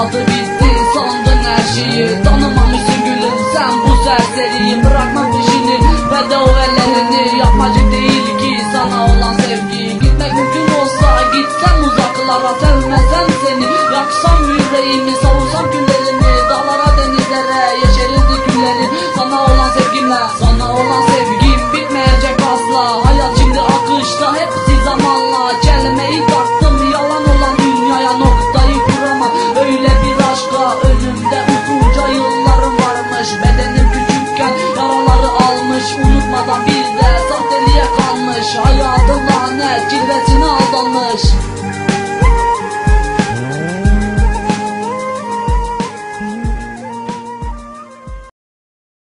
olmadı bitti sandın her şeyi. Tanımamışsın gülüm sen bu serseriyi Bırakma peşini. Ve de o ellerini Yapmacık değil ki sana olan sevgi. Gitmek mümkün olsa gitsem uzaklara Sevmesem seni. Yaksam yüreğimi Savursam küllerini dağlara denizlere Yeşerirdi güllerin sana olan sevgimle Sana olan sevgim Bir aşka önümde uzunca yıllarım varmış. Bedenim küçükken yaraları almış. Unutmadan bir de sahteliğe kalmış? Hayatım lanet cilvesine aldanmış